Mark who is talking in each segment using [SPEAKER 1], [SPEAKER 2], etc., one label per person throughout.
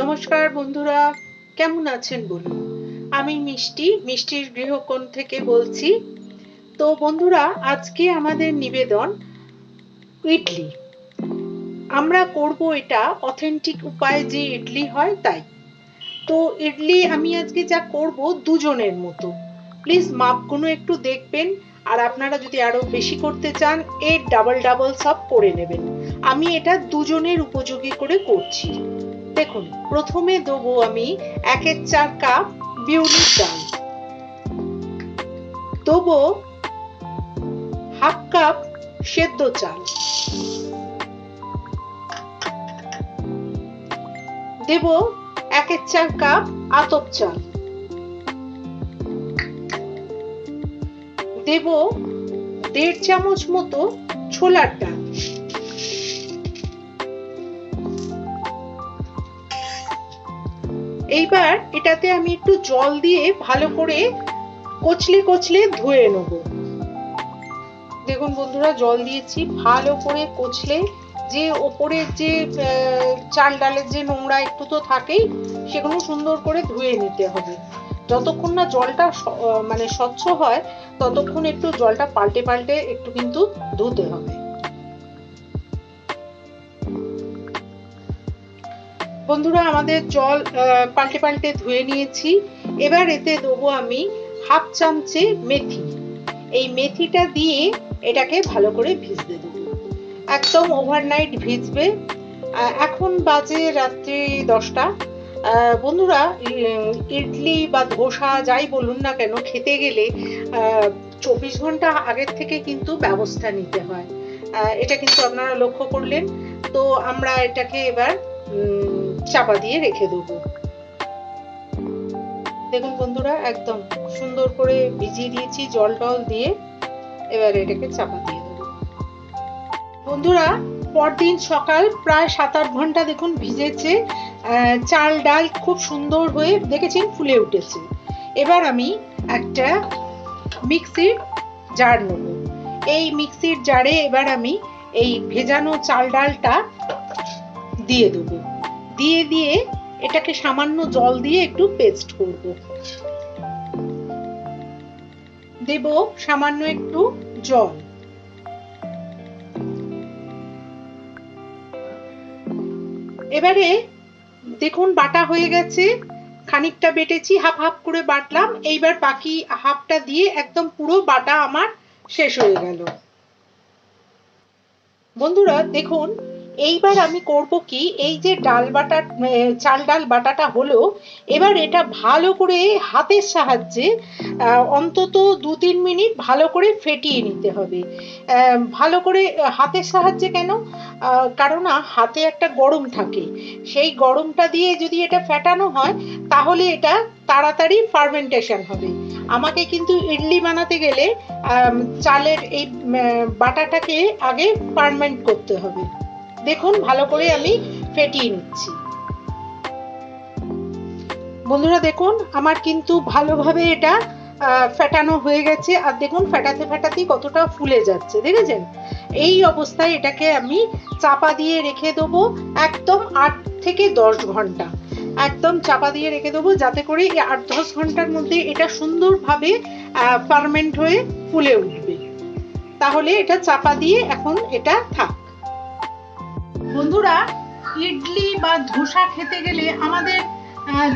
[SPEAKER 1] নমস্কার বন্ধুরা, কেমন আছেন বলুন? আমি মিষ্টি, মিষ্টির গৃহকোণ থেকে বলছি। তো বন্ধুরা, আজকে আমাদের নিবেদন ইডলি। আমরা করব এটা অথেন্টিক উপায়ে যে ইডলি হয় তাই। তো ইডলি আমি আজকে যা করব দুজনের মতো। প্লিজ মাপগুলো একটু দেখবেন আর আপনারা যদি আরও বেশি করতে চান, এর ডাবল ডাবল সব করে নেবেন। আমি এটা দুজনের উপযোগী করে করছি। দেখুন, প্রথমে দেবো আমি একের চার কাপ বিউলির ডাল দেবো হাফ কাপ সেদ্ধ চাল। দেব একের চার কাপ আতপ চাল। দেব দেড় চামচ মতো ছোলার ডাল। এইবার এটাতে আমি একটু জল দিয়ে ভালো করে কচলে কচলে ধুয়ে নেব। দেখুন বন্ধুরা, জল দিয়েছি, ভালো করে কচলে যে ওপরের যে চাল ডালের যে নোংরা একটু তো থাকেই, সেগুলো সুন্দর করে ধুয়ে নিতে হবে। যতক্ষণ না জলটা মানে স্বচ্ছ হয়, ততক্ষণ একটু জলটা পাল্টে পাল্টে একটু কিন্তু ধুতে হবে। বন্ধুরা, আমাদের জল পাল্টে পাল্টে ধুয়ে নিয়েছি। এবার এতে দেবো আমি হাফ চামচে মেথি। এই মেথিটা দিয়ে এটাকে ভালো করে ভিজতে দেবো। একদম ওভারনাইট ভিজবে। এখন বাজে রাত্রি দশটা। বন্ধুরা ইডলি বা ধোসা যাই বলুন না কেন, খেতে গেলে চব্বিশ ঘণ্টা আগের থেকে কিন্তু ব্যবস্থা নিতে হয়। এটা কিন্তু আপনারা লক্ষ্য করলেন। তো আমরা এটাকে এবার চাপা দিয়ে রেখে দেবো। দেখুন বন্ধুরা, একদম সুন্দর করে ভিজিয়ে দিয়েছি জল টল দিয়ে। এবার এটাকে চাপা দিয়ে দেবো। বন্ধুরা, পরদিন সকাল প্রায় সাত আট ঘণ্টা দেখুন ভিজেছে। চাল ডাল খুব সুন্দর হয়ে দেখেছেন ফুলে উঠেছে। এবার আমি একটা মিক্সির জার নেব। এই মিক্সির জারে এবার আমি এই ভেজানো চাল ডালটা দিয়ে দেবো। দিয়ে দিয়ে এটাকে সামান্য জল দিয়ে একটু পেস্ট করব। দেব সামান্য একটু জল। এবারে দেখুন বাটা হয়ে গেছে, খানিকটা বেটেছি, হাফ হাফ করে বাটলাম, এইবার বাকি হাফটা দিয়ে একদম পুরো বাটা আমার শেষ হয়ে গেল। বন্ধুরা, দেখুন এইবার আমি করব কি? এই যে ডাল বাটা চাল ডাল বাটাটা হলো, এবার এটা ভালো করে হাতের সাহায্যে অন্তত দু তিন মিনিট ভালো করে ফেটিয়ে নিতে হবে। ভালো করে হাতের সাহায্যে কেন? কারণ হাতে একটা গরম থাকে। সেই গরমটা দিয়ে যদি এটা ফেটানো হয়, তাহলে এটা তাড়াতাড়ি ফার্মেন্টেশন হবে। আমাকে কিন্তু ইডলি বানাতে গেলে চালের এই বাটাটাকে আগে ফার্মেন্ট করতে হবে। দেখুন, ভালো করে আমি ফেটিয়ে নিচ্ছি। বন্ধুরা, দেখুন, আমার কিন্তু ভালোভাবে এটা ফেটানো হয়ে গেছে। আর দেখুন, ফেটাতে ফেটাতেই কতটা ফুলে যাচ্ছে, দেখেছেন? এই অবস্থায় এটাকে আমি চাপা দিয়ে রেখে দেবো একদম আট থেকে দশ ঘণ্টা। একদম চাপা দিয়ে রেখে দেবো যাতে করে এই আট দশ ঘণ্টার মধ্যে এটা সুন্দরভাবে ফার্মেন্ট হয়ে ফুলে উঠবে। তাহলে এটা চাপা দিয়ে এখন এটা থাক। বন্ধুরা, ইডলি বা ধোসা খেতে গেলে আমাদের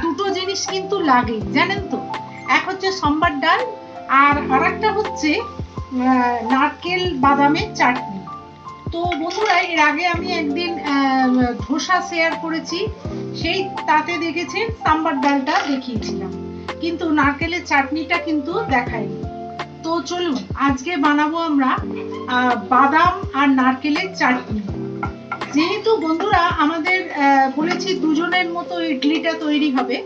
[SPEAKER 1] দুটো জিনিস কিন্তু লাগে, জানেন তো? এক হচ্ছে সম্বার ডাল আর আরেকটা হচ্ছে নারকেল বাদামের চাটনি। তো বন্ধুরা, এর আগে আমি একদিন ধোসা শেয়ার করেছি, সেই তাতে দেখেছেন সাম্বার ডালটা দেখিয়েছিলাম। কিন্তু নারকেলের চাটনিটা কিন্তু দেখাইনি তো চলুন, আজকে বানাবো আমরা বাদাম আর নারকেলের চাটনি। যেহেতু বন্ধুরা আমাদের বলেছি দুজনের মতো ইডলিটা তৈরি হবে,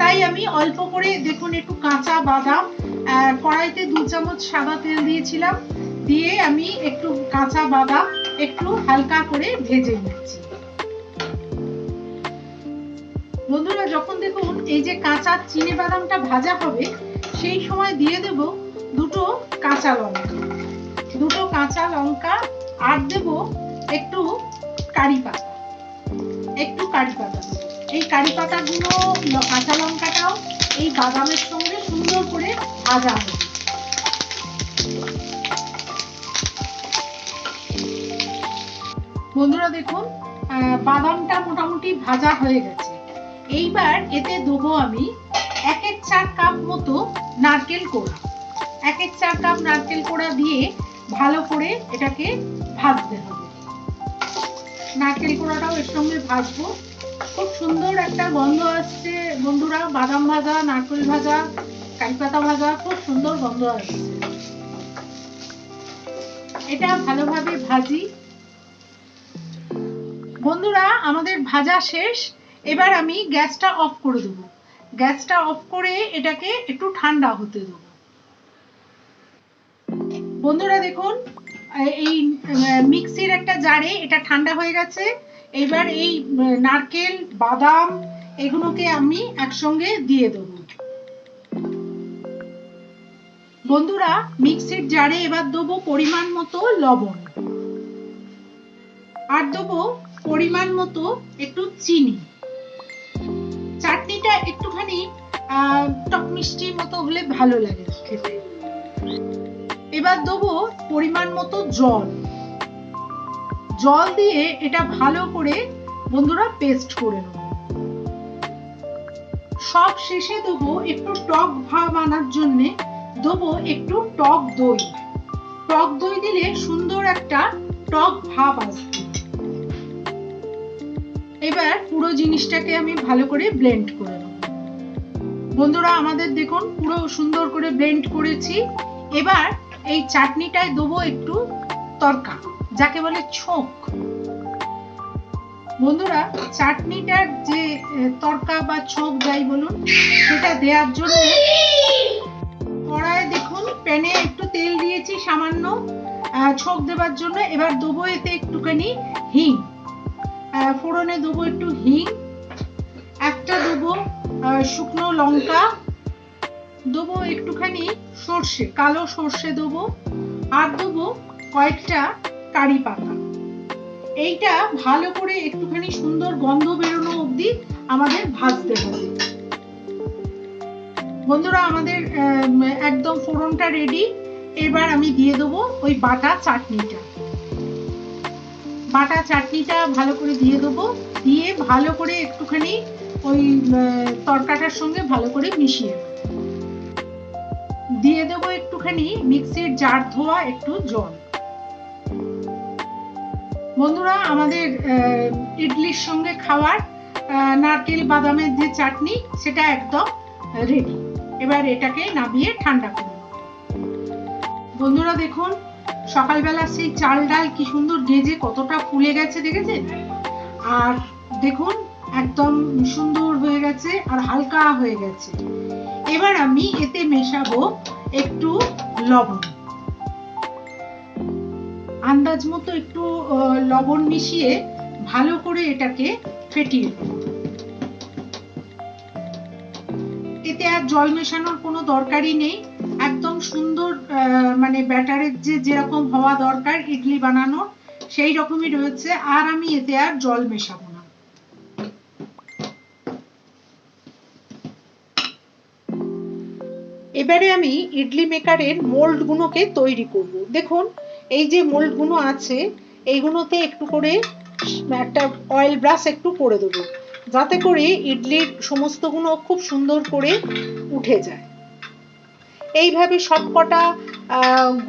[SPEAKER 1] তাই আমি অল্প করে দেখুন একটু কাঁচা বাদাম কড়াইতে দু চামচ সাদা তেল দিয়েছিলাম, দিয়ে আমি একটু কাঁচা বাদাম একটু হালকা করে ভেজে নিচ্ছি। বন্ধুরা, যখন দেখুন এই যে কাঁচা চিনি বাদামটা ভাজা হবে, সেই সময় দিয়ে দেব দুটো কাঁচা লঙ্কা। দুটো কাঁচা লঙ্কা, আর দেব একটু কারি পাতা একটু কারি পাতা এই কারি পাতাগুলো কাঁচা লঙ্কাটাও এই বাদামের সঙ্গে সুন্দর করে ভাজা হবে। বন্ধুরা দেখুন বাদামটা মোটামুটি ভাজা হয়ে গেছে। এইবার এতে দেবো আমি এক এক চার কাপ মতো নারকেল কোড়া। এক এক চার কাপ নারকেল কোড়া দিয়ে ভালো করে এটাকে ভাজতে হবে। নারকেল কোড়াটাও এর সঙ্গে ভাজবো। খুব সুন্দর একটা গন্ধ আসছে বন্ধুরা, বাদাম ভাজা, নারকেল ভাজা কারিপাতা ভাজা, খুব সুন্দর গন্ধ আসছে। এটা ভালোভাবে ভাজি। বন্ধুরা, আমাদের ভাজা শেষ। এবার আমি গ্যাসটা অফ করে দেবো। গ্যাসটা অফ করে এটাকে একটু ঠান্ডা হতে দেবো। বন্ধুরা, দেখুন এই মিক্সির একটা জারে এটা ঠান্ডা হয়ে গেছে। এবার এই নারকেল, বাদাম এগুলোকে আমি একসঙ্গে দিয়ে দেবো। বন্ধুরা, মিক্সির জারে এবার দেবো পরিমাণ মতো লবণ। আর দেবো পরিমাণ মতো একটু চিনি। চাটনিটা একটুখানি টক মিষ্টি মতো হলে ভালো লাগে খেতে। এবার দেবো পরিমাণ মতো জল। জল দিয়ে এটা ভালো করে বন্ধুরা পেস্ট করে নেব। সব শেষে দেবো একটু টক ভাব আনার জন্যে দেবো একটু টক দই। টক দই দিলে সুন্দর একটা টক ভাব আসবে। এবার পুরো জিনিসটাকে আমি ভালো করে ব্লেন্ড করে নেব। বন্ধুরা আমাদের দেখুন পুরো সুন্দর করে ব্লেন্ড করেছি। এবার এই চাটনিটায় দেবো একটু তরকা, যাকে বলে ছোক। বন্ধুরা, চাটনিটার যে তরকা বা ছোক যাই বলুন, সেটা দেওয়ার জন্য কড়ায় দেখুন, প্যানে একটু তেল দিয়েছি সামান্য ছোক দেওয়ার জন্য। এবার দেবো এতে একটুখানি হিং। ফোড়নে দেবো একটু হিং। একটা দেবো শুকনো লঙ্কা। দেবো একটুখানি সর্ষে, কালো সর্ষে দেবো আর দেবো কয়েকটা কারি পাতা। এইটা ভালো করে একটুখানি সুন্দর গন্ধ বেরোনো অবধি আমাদের ভাজতে হবে। বন্ধুরা, আমাদের একদম ফোড়নটা রেডি এবার আমি দিয়ে দেবো ওই বাটা চাটনিটা। বাটা চাটনিটা ভালো করে দিয়ে দেবো। দিয়ে ভালো করে একটুখানি ওই তরকাটার সঙ্গে ভালো করে মিশিয়ে একটুখানি মিক্সির জার ধোয়া, একটু জল। বন্ধুরা, আমাদের ইডলির সঙ্গে খাওয়ার নারকেল বাদামের যে চাটনি, সেটা একদম রেডি এবার এটাকে নামিয়ে ঠান্ডা করে নেব। বন্ধুরা, দেখুন, সকালবেলা সেই চাল ডাল কি সুন্দর গেজে কতটা ফুলে গেছে, দেখেছেন? আর দেখুন, একদম সুন্দর হয়ে গেছে আর হালকা হয়ে গেছে। এবার আমি এতে মেশাবো একটু লবণ। আন্দাজ মতো একটু লবণ মিশিয়ে ভালো করে এটাকে ফেটিয়ে এতে আর জল মেশানোর কোনো দরকারই নেই। একদম সুন্দর মানে ব্যাটারের যে যেরকম হওয়া দরকার, ইডলি বানানোর, সেই রকমই রয়েছে। আর আমি এতে আর জল মেশাবো এবারে আমি ইডলি মেকারের মোল্ডগুলোকে তৈরি করব। দেখুন, এই যে মোল্ডগুলো আছে, এইগুলোতে একটু করে একটা অয়েল ব্রাশ একটু করে দেবো, যাতে করে ইডলির সমস্তগুলো খুব সুন্দর করে উঠে যায়। এইভাবে সবকটা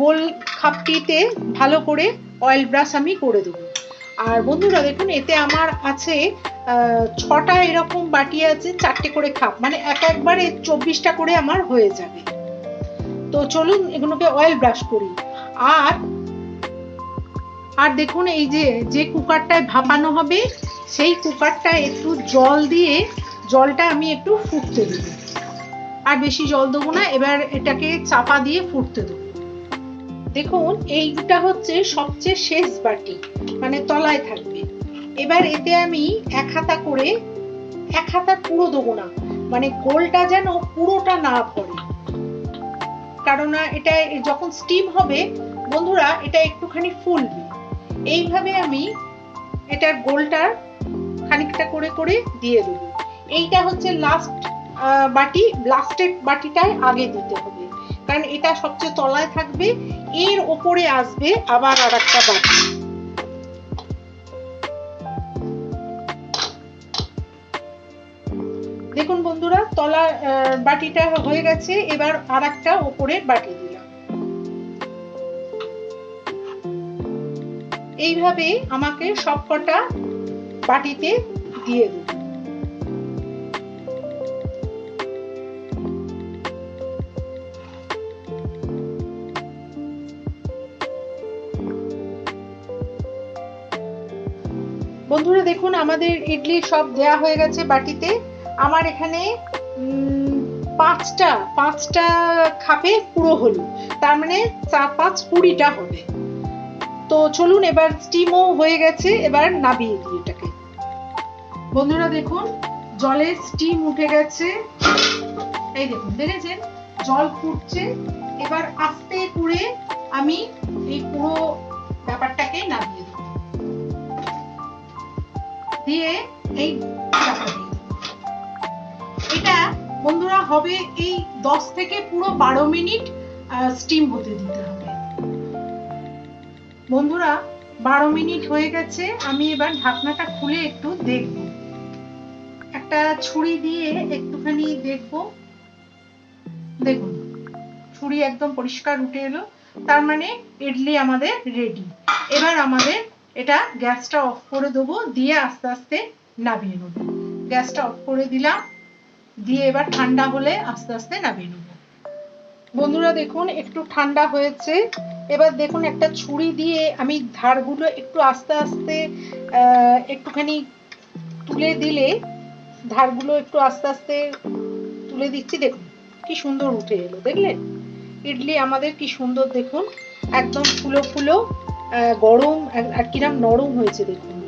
[SPEAKER 1] গোল খাপটিতে ভালো করে অয়েল ব্রাশ আমি করে দেবো। আর বন্ধুরা, দেখুন, এতে আমার আছে ছটা এরকম বাটি আছে, চারটে করে খাপ। মানে এক একবারে চব্বিশটা করে আমার হয়ে যাবে। তো চলুন এগুলোকে অয়েল ব্রাশ করি। আর আর দেখুন এই যে যে কুকারটায় ভাপানো হবে, সেই কুকারটায় একটু জল দিয়ে জলটা আমি একটু ফুটতে দেবো। আর বেশি জল দেবো না, এবার এটাকে চাপা দিয়ে ফুটতে দেবো। দেখুন, এইটা হচ্ছে সবচেয়ে শেষ বাটি মানে তলায় থাকবে। এবার এতে আমি এক হাতা করে, এক হাতা পুরো দেবো না। মানে গোলটা যেন পুরোটা না পড়ে কারণ এটা যখন স্টিম হবে, বন্ধুরা এটা একটুখানি ফুলবে। এইভাবে আমি এটার গোলটার খানিকটা করে করে দিয়ে দেবো। এইটা হচ্ছে লাস্ট বাটি লাস্টের বাটিটাই আগে দিতে হবে। কারণ এটা সবচেয়ে তলায় থাকবে, এর ওপরে আসবে আবার আর একটা বাটি। দেখুন বন্ধুরা তলা বাটিটা হয়ে গেছে, এবার আর একটা ওপরের বাটি দিলাম। এইভাবে আমাকে সবকটা বাটিতে দিয়ে দেবো বন্ধুরা, দেখুন আমাদের ইডলি সব দেয়া হয়ে গেছে বাটিতে। আমার এখানে পাঁচটা পাঁচটা খাপে পুরো হলো তার মানে চার পাঁচ কুড়িটা হবে। তো চলুন, এবার স্টিমও হয়ে গেছে, এবার নাবিয়ে দিই এটাকে। বন্ধুরা দেখুন জলের স্টিম উঠে গেছে। এই দেখুন, দেখেছেন? জল ফুটছে। এবার আস্তে করে আমি এই পুরো ব্যাপারটাকে নামিয়ে দেবো। দিয়ে এই চাপা দেবো। এটা বন্ধুরা হবে এই দশ থেকে পুরো বারো মিনিট স্টিম হতে দিতে হবে। বন্ধুরা, বারো মিনিট হয়ে গেছে, আমি এবার ঢাকনাটা খুলে একটু দেখব। একটা ছুরি দিয়ে একটুখানি দেখব। দেখুন, ছুরি একদম পরিষ্কার উঠে এলো, তার মানে ইডলি আমাদের রেডি এবার আমাদের এটা গ্যাসটা অফ করে দেবো, দিয়ে আস্তে আস্তে নামিয়ে নেব। গ্যাসটা অফ করে দিলাম দিয়ে এবার ঠান্ডা হলে আস্তে আস্তে নামিয়ে নেব। বন্ধুরা দেখুন, একটু ঠান্ডা হয়েছে। এবার দেখুন, একটা ছুরি দিয়ে আমি ধারগুলো একটু আস্তে আস্তে একটুখানি তুলে দিলে ধারগুলো একটু আস্তে আস্তে তুলে দিচ্ছি। দেখুন, কি সুন্দর উঠে এলো, দেখলেন? ইডলি আমাদের কি সুন্দর, দেখুন, একদম ফুলো ফুলো গরম আর- কিরম নরম হয়েছে, দেখুন।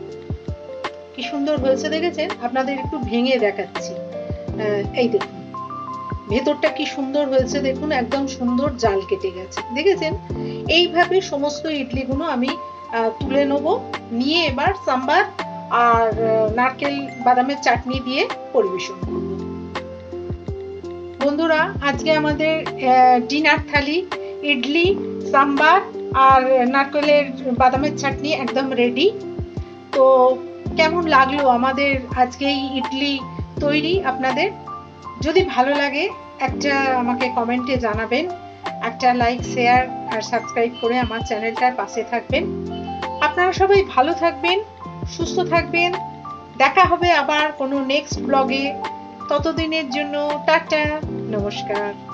[SPEAKER 1] কি সুন্দর হয়েছে, দেখেছেন? আপনাদের একটু ভেঙে দেখাচ্ছি। এই দেখুন। ভেতরটা কি সুন্দর হয়েছে দেখুন, একদম সুন্দর জাল কেটে গেছে। দেখেছেন? এইভাবে সমস্ত ইডলিগুলো আমি তুলে নেব, নিয়ে এবার সাম্বার আর নারকেল বাদামের চাটনি দিয়ে পরিবেশন করব। বন্ধুরা, আজকে আমাদের ডিনার থালি, ইডলি, সাম্বার আর নারকেলের বাদামের চাটনি একদম রেডি তো কেমন লাগল আমাদের আজকে এই ইডলি তৈরি আপনাদের। যদি ভালো লাগে, একটা আমাকে কমেন্টে জানাবেন, একটা লাইক শেয়ার আর সাবস্ক্রাইব করে আমার চ্যানেলটার পাশে থাকবেন। আপনারা সবাই ভালো থাকবেন, সুস্থ থাকবেন। দেখা হবে আবার কোনো নেক্সট ব্লগে ততদিনের জন্য টাটা, নমস্কার।